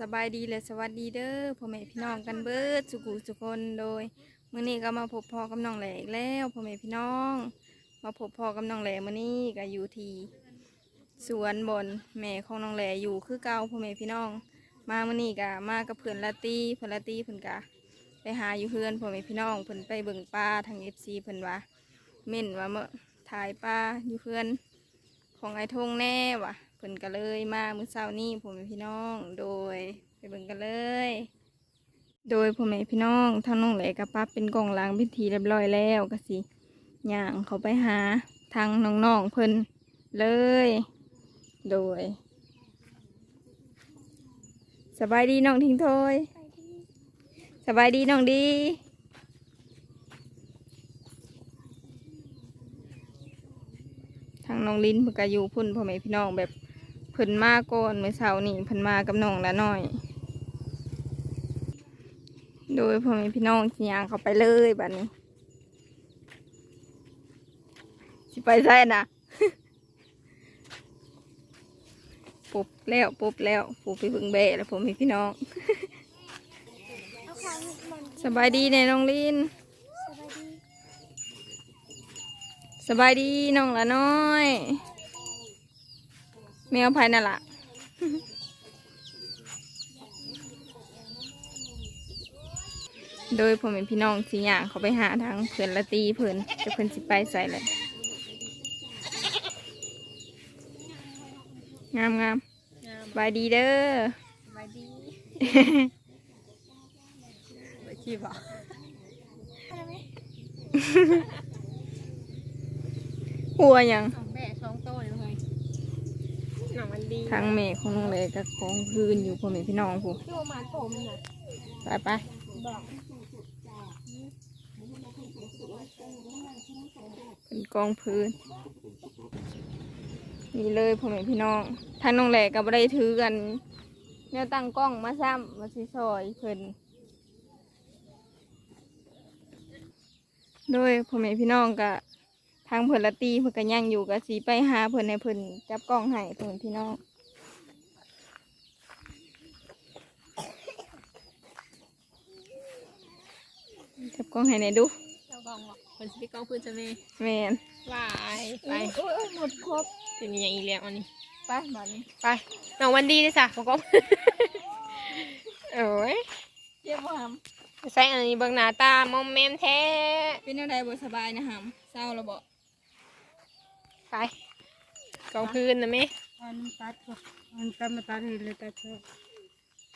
สบายดีและสวัสดีเด้อพ่อแม่พี่น้องกันเบิดสุกุสุคนโดยมื้อนี้ก็มาพบพ่อกับน้องแหล่อีกแล้วพ่อแม่พี่น้อง มาพบพ่อกับน้องแหล่มื้อนี้ก็อยู่ที่สวนบนแม่ของน้องแหล่อยู่คือเก่าพ่อแม่พี่น้อง มามื้อนี้ก็มากับเพื่อนลาตี้เพื่อนลาตี้เพิ่อนก็ไปหาอยู่เฮือนพ่อแม่พี่น้องเพิ่อนไปเบิ่งปลาทาง FC เพิ่อนว่าเม่นว่าเมื่อถ่ายปลาอยู่เฮือนของไอ้ทงแน่ว่ะ เพิ่นก็เลยมามื้อเช้านี้ผมพี่น้องโดยไปเบิ่งกันเลย โดยพ่อแม่พี่น้องทางน้องแหลกับป้าเป็นกล่องล้างพิธีเรียบร้อยแล้วก็สิย่างเขาไปหาทางน้องๆเพิ่นเลย โดยสบายดีน้องทิ้งโทยสบายดีน้องดีทางน้องลิ้นเพิ่นก็อยู่พุ่นพ่อแม่พี่น้องแบบ พิ่นมาก่อนเมื่อเช้านี่เพิ่นมากับน้องละน้อย โดยพ่อแม่พี่น้องสิย่างเขาไปเลยบัดนี้ สิไปใช่นะปุ๊บแล้วปุ๊บแล้วปุ๊บไปเบิ่งแบะแล้วพ่อแม่พี่น้องสบายดีแน่น้องลินสบายดีน้องละน้อย แมวภายนั่นละโดยผมเป็นพี่น้องสีอย่างเขาไปหาทางเพื่อนละตีเพื่อนจะเพื่อนสิไปใส่เลยงามงามสบายดีเด้อสบายดีไปชีบอะหัวหยังสองแม่สองโตเลย เฮ้ยหนังมันดีทางเมฆของน้องเลยกับกองพื้นอยู่ผมเป็นพี่น้องผู้ที่ว่ามาผมน่ะไปไปเป็นกองพื้นนี่เลยพ่อแม่พี่น้องทางน้องแหลกก็บ่ได้ถือกันเนี่ยตั้งกล้องมาซ้ำมาสิซอยเพิ่นโดยพ่อแม่พี่น้องก็ ทางเพิ่นละตีเพิ่นก็ยังอยู่ก็สิไปหาเพิ่นในเพิ่นจับกล้องให้เพิ่นพี่น้องจับกล้องให้ในอยดูเจ้ากองบอกคนสิไปกองพื้นจะเมแม่นวายไปโอ้ยหมดครบจะมีอย่างอีกแล้วอันนี้ไปบัดนี้ไปน้องวันดีเลยจ้ะบอกกองโอ้ยเจ็บบ่หำใส่อันนี้เบิ่งหน้าตามอมแมมแท้เป็นอะไรบ่สบายนะหำเศร้าแล้วบ่ ไป กองพื้นนะแม่อันตัดก็อันตัดมาตัดให้เลยตัดเถอะ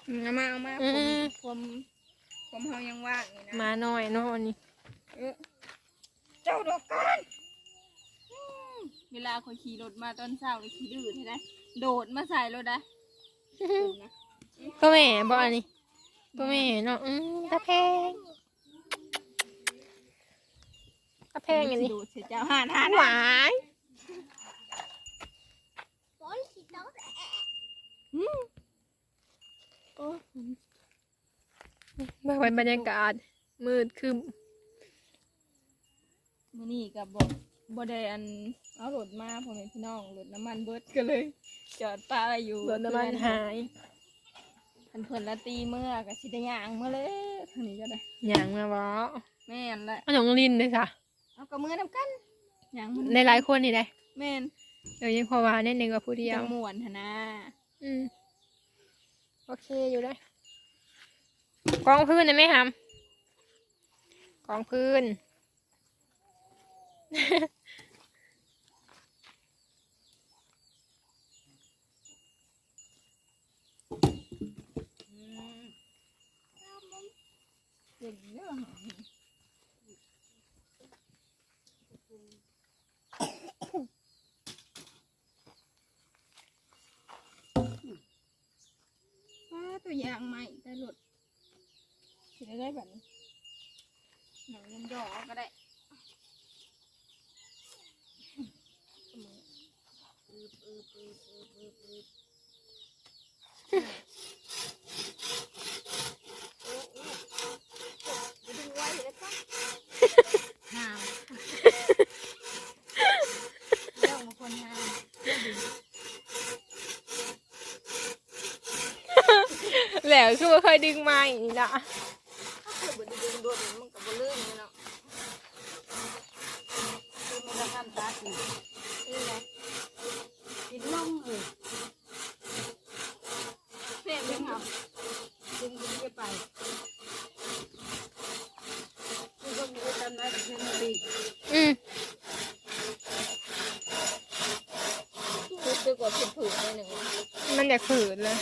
อืมเอามาเอามาอืผมมผมผมเฮายังว่างนี่นะมาหน่อยเนาะอันนี้เออเจ้าดอกกันอืมเวลาคนขี่รถมาตอนเช้าเลยขี่ดื้อใช่ไหมโดดมาใส่รถได้นะก็แม่บอกอันนี้ก็แม่เนาะอืมตะแพงตะแพงอันนี้โดดเสียเจ้าหานหานหวาย อืมเบิ่งบรรยากาศ มืดครึมมื้อนี้ก็บ่บ่ได้อันเอารถมาพ่อแม่พี่น้องรถน้ำมันเบิดก็เลย จอดป้าไว้อยู่รถน้ำมันหายพันเพิ่นละตีเมื่อก็สิได้ย่างเมื่อเลยทางนี้ก็ได้อย่างมาบ่แม่นแหละเอาหนองลินเลยค่ะเอากระมือนำกันย่างมันในหลายๆคนนี่ได้แม่นเดี๋ยวยังพอว่าแน่นึงกับผู้เดียวจังม่วนหนนะ อืม โอเคอยู่ได้ กองพื้นนะไหมครับกองพื้นเก่งเด้อป้าตั วอยางใหม่ได้หลุดสิได้ได้แบบนี้หนังยันยอก็ได้ไว้แล้วก็หามเจ้ามาคนหาม อยดึงมาอีกละถ้าเกิดบ่ได้ดึงโดนมันก็บ่ลื่นเลยเนาะคือมันจะทำตัดนี่นี่ไงกินลงเออเสียบเลยค่ะกินกินไปคือก็มีทำได้เพียงดีอืมรู้สึกว่าผิดผืนไปหนึ่งมันจะขืนเลย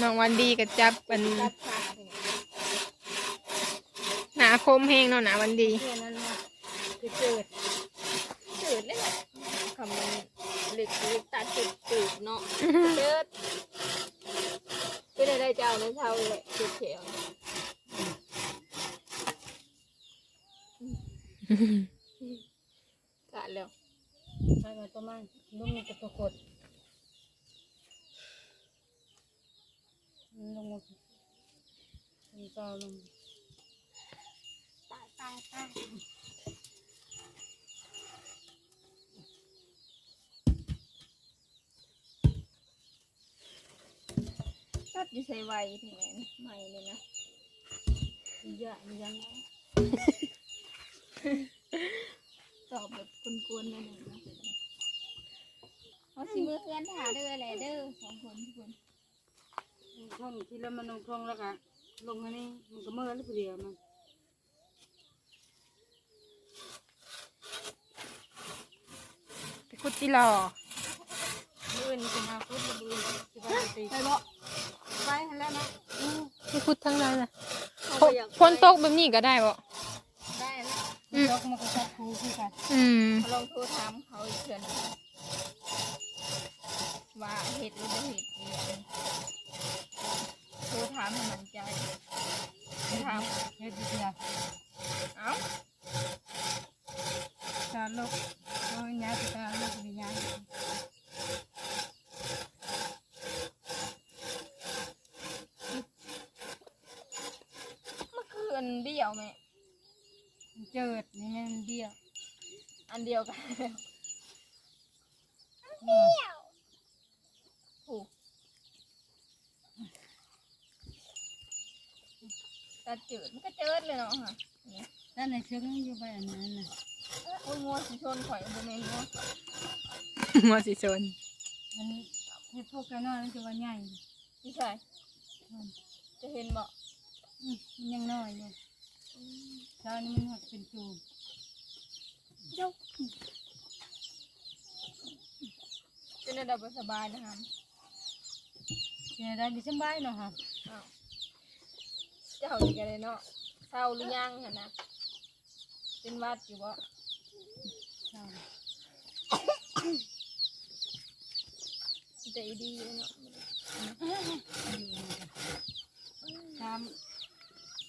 น้องวันดีกับจับมันตัดขาถึงหนาคมแห้งเนาะหนาวันดีแค่นั้นนะคือเกิดจืดเลยแหละคำมันเหล็กเหล็กตัดจืดจืดเนาะเจิดก็ได้ได้เจ้าในเช้าเลยจืดเขียวกะแล้วใช่ไหมประมาณนุ่มมันจะปรากฏ ลงมามันก็ลงตายตายตายตัดอยู่ใส่ไวถึงไหนใหม่เลยนะเยอะมันยังตอบแบบกวนๆหน่อยหนึ่งนะเขาสิมือเอื้อนถาเด้อแหละเด้อสองคนทุกคน ท่องที่แล้วมันลงท่องแล้วก็ลงอันนี้มันก็เมื่อแล้วเดียวมันไปคุดจิรอเมื่อนี้จะมาพูดกับบุรีที่บ้านตีไปบ่ไปแล้วนะไปคุดทั้งนั้นเลยเขาฝบ่นอยากฝนตกแบบนี้ก็ได้บ่ได้แล้วยกมันก็ชัดคูคือกันลองโทรถามเขาอีกเทื่อนึงว่าเห็ดหรือบ่เห็ดอีหยังโทรถามให้มั่นใจโทรถาม เฮ็ดดีอะ เอ้า ตาลูกโอ้ยยาตาลูกมียา เมื่อคืนเดียวแม่ เจิดนี่มันเดียว อันเดียวกันถูก แต่จืดมันก็เจิดเลยเนาะค่ะด้านในเชิงอยู่ไปอันนั้นน่ะโอ้ยงัวสิชนข่อยบ่แม่นงัวมาสิชนมันเฮ็ดพวกกันน้อยมันจะว่าใหญ่พี่ชายจะเห็นบ่อืมมันยังน้อยอยู่ตอนนี้มันหดเป็นจูบจะได้ดับสบายนะครับเดี๋ยวได้ดิสบายเนาะค่ะอ้าว เจ้านี่กันเลยเนาะเศร้าหรือยังหั่นนะเป็นหวัดอยู่บ่ใช่ใจดีเลยเนาะตาม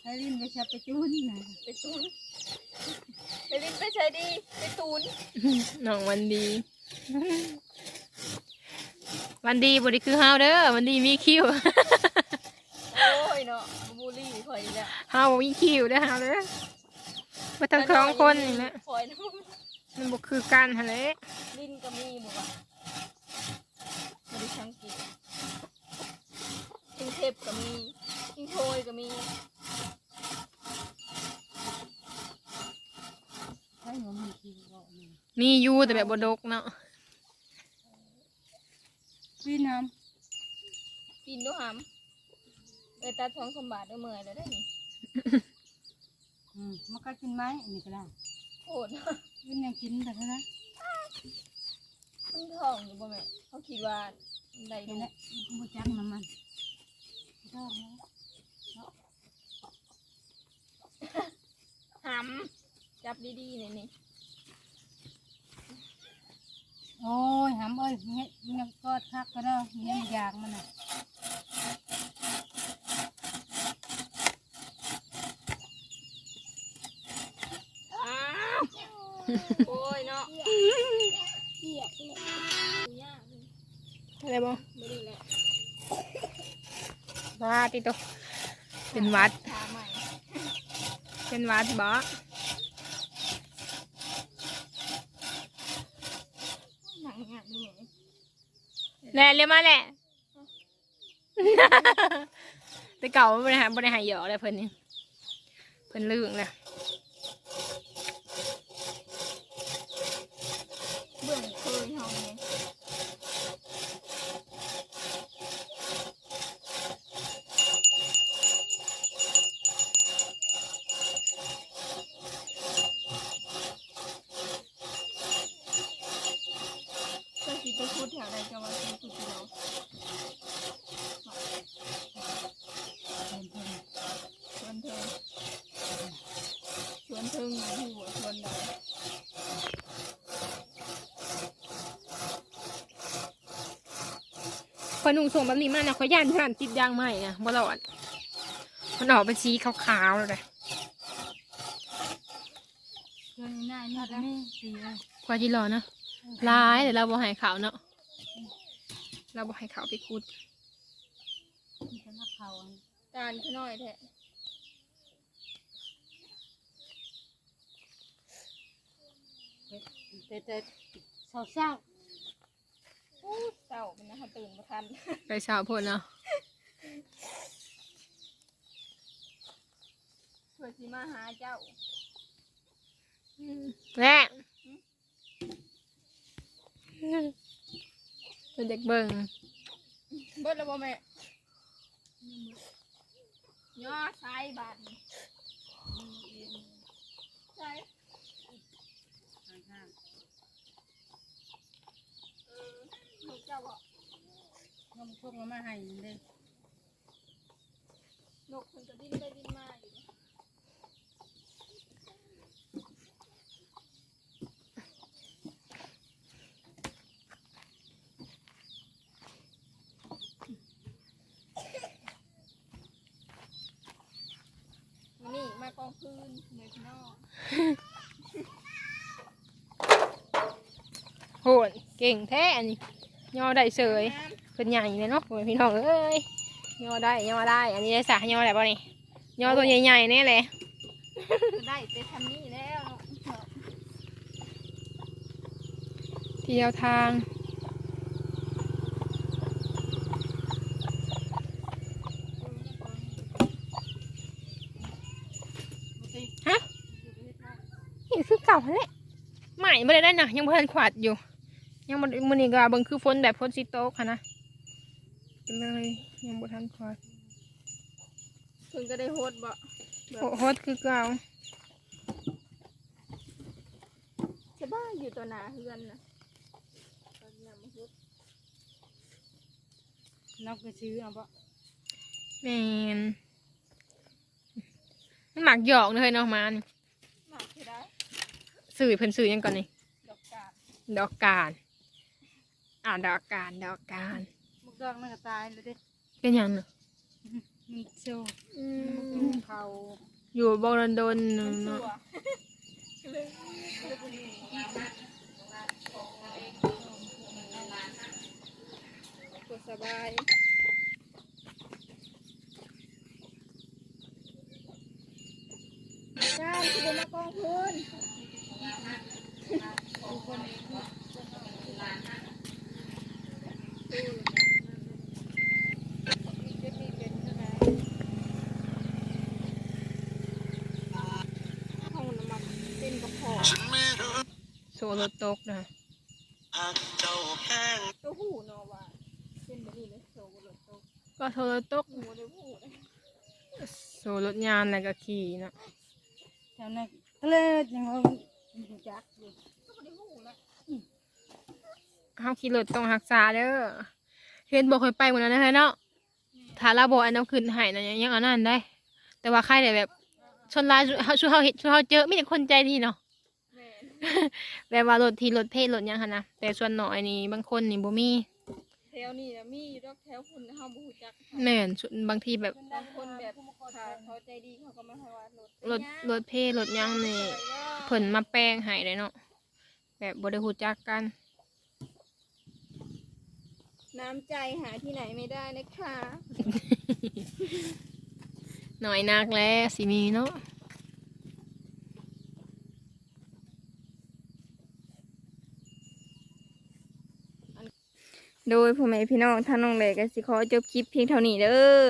ให้ลินไปชับไปจูนนะไปตูนไปลิ้นไปใช้ดีไปตูนน้องวันดี วันดีบ่ได้คือเฮาเด้อวันดีมีคิว โอ้ยเนาะบูลลี่ข่อยอีกแล้วเฮาบ่มีคิวเด้อเฮาเด้อมาทั้งสองคนนี่แหละข่อยนะมันบ่คือกันหั่นแหละลิ้นก็มีหมดว่ะบริชังกินชิงเทพก็มีชิงโชยก็มีให้หนูมีกินก็มีมีอยู่แต่แบบบ่ดกเนาะพี่น้กินด้วยหำ เลยตัดท้องสมบัติด้วยเมื่อยแล้วได้นี่ำอืมมันก็กินไหมอันนี้ก็ได้โคตรกินยังกินแต่เท่านั้นมันท้องอยู่บ่แม่เขาคิดว่าได้เห็ดูนแล้วบูจักน้ำมันชอบไหมหำจับดีๆนี่นี่โอ้ยหำเอ้ยมันมันยังกอดคักก็ได้มันยังอยากมันอะ อ้าว โอ้ยเนาะอะไรบ่ไม่ดีและว่าติโตเป็นวัด ขาใหม่เป็นวัดบ่หนังยนี่แหม่แหละเรียกมาแหละ แต่เก่าไม่ได้หาไม่ได้หายหยอกเลยเพิ่นนี่เพิ่นลืมเลย เบื้องเคยเฮาไงก็สิไปพูดแถวใดจะว่าสิพูดที่เราชวนเธอ ชวนเธออยู่หัวชวนใดพอนุ่งส่งแบบนี้มาเนี่ยขอย่านผ่านติดยางใหม่นะบ่หลอดมันออกเป็นสีขาวๆเลยเรื่องง่ายๆนี่ก็ไม่ตีเลยกว่าจีรอนะร้ายแต่เราบ่ใหายขาวเนาะเราบ่ใหายขาวไปคูดมีแต่นักเขาอันการขน้อยแท้ แต่แต่เศร้าอู้เศร้าเป็นนะคะตื่นมาทันไปสาวพ่นเนาะเพื่อสิมาหาเจ้าแม่เป็นเด็กเบิ่งเบิดแล้วบ่แม่ย่อซ้ายบาดนี่ใช่ ๆห่าง เออลูกเจ้าบ่ ๆน้ำท่วมก็มาให้เลยนกมันก็ดิ้นไปดิ้นมาอยู่เนี่ยมานี่มากองคืนเลยพี่น้องโหดเก่งแท้อันนี้ย่อได้เสย เป็นใหญ่เลยเนาะโอ้ยพี่น้องเอ้ยย่อได้ย่อได้ อันนี้ได้สาย่อได้ป่ะนี่ย่อตัวใหญ่ๆแน่เลยก็ได้แต่ทำนี่แล้วเที่ยวทางฮะนี่คือเก่าแหละใหม่ไม่ได้ได้นะยังเพิ่นขวาดอยู่ ยังมันมันนี่ก็เบิ่งคือฝนแบบฝนสิโตกค่ะนะ ก็เลย ยังบ่ทันขวาดเพิ่งก็ได้โฮดบ่โหโฮดคือเก่าจะบ้าอยู่ตัวหนาเฮือนนะตอนนี้มาโฮดนอกไปซื้อเอาปะแมนมันหมักหยอกเลยเนาะมันมากคือได้สื่อเพิ่นสื่อหยังก่อนนี่ดอกกาดดอกการอ่าดอกการดอกการมุ กดอกนั่นก็ตายเลยเด้เป็นหยังเนาะมันโซ่อืมเขาอยู่บรนดนมันเนาะสัวเลยเลยบุญกดสบายการที่เดินมากองพื้นห้องน้ำมันเป็นกระเพาะ โซโลตกนะตัวหูเนาะว่าเป็นแบบนี้เลยโซ่รถโตก็โซโลตกหูเลยหูเลยโซรถยานแล้วก็ขี่เนาะแถวนั้นทะเลยังเอาอยู่จักอยู่ก็ไม่ได้หูแล้วเฮาขี่รถต้องรักษาเด้อเห็นบ่เคยไปหมดแล้วนะเนาะถ้าเราบ่อันน้ำขึ้นให้นะยังยังอันนั้นได้ แต่ว่าใครได้แบบชนลายเฮาช่วยเฮาเห็นช่วยเฮาเจอมีแต่คนใจดีเนาะ แม่นแบบว่ารถที่รถเพศรถหยังหันนะแต่ส่วนน้อยนี่บางคนนี่บ่มีแถวนี้นะมีอยู่ดอกแถวคุณเฮาบ่ฮู้จักแม่นส่วนบางทีแบบบางคนแบบค่ะเขาใจดีเขาก็มาให้ว่ารถรถรถเพศรถหยังนี่เพิ่นมาแปลงให้เลยเนาะแบบบ่ได้ฮู้จักกัน น้ำใจหาที่ไหนไม่ได้นะคะหน่อยนักแล้วสิมีเนาะ โดยพ่อแม่พี่น้องท่านน้องแหลก็สิขอจบคลิปเพียงเท่านี้เด้อ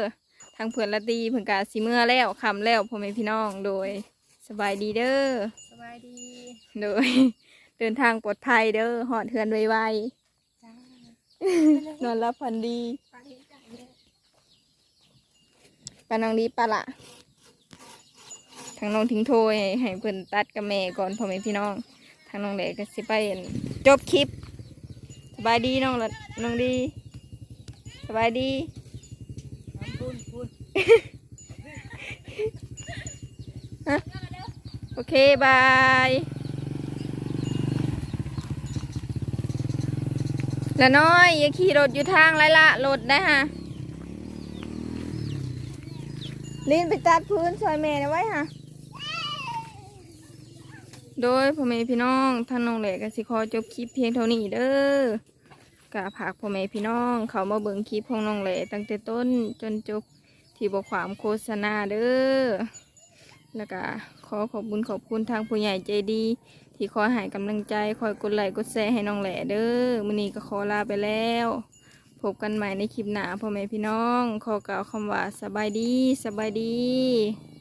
ถ้าางเพื่อนละตีเพื่อนกาสิเมื่อแล้วคำแล้วพ่อแม่พี่น้องโดยสบายดีเด้อสบายดี โดย เดินทางปลอดภัยเด้อหอดเทือนไวจ้าๆนอนรับพันดีปาน้องดีปะละทางน้องทิ้งโทยให้ให้เพื่อนตัดกับแม่ก่อนพ่อแม่พี่น้อง ทางน้องแหลก็สิไปอั่นจบคลิปส บายดีน้องละน้องดีสบายดีน้ำปุ้นปุ้นโอเค บายแล้วน้อย อย่าขี่รถอยู่ทางไรละรถนะฮะลินไปตัดพื้นซอยเมย์นะไว้ฮะโดยพ่อแม่พี่น้องท่านน้องแหลกก็สิขอจบคลิปเพียงเท่านี้เด้อ กะผากพ่อแม่พี่น้อง เขามาเบิ่งคลิปของน้องแหลตั้งแต่ต้นจนจบที่บอความโฆษณาเด้อ แล้วก็ขอขอบคุณขอบคุณทางผู้ใหญ่ใจดี ที่คอยให้กำลังใจคอยกดไลค์กดแชร์ให้น้องแหล่เด้อมื้อนี้ก็ขอลาไปแล้วพบกันใหม่ในคลิปหน้าพ่อแม่พี่น้อง ขอกล่าวคำว่าสบายดีสบายดี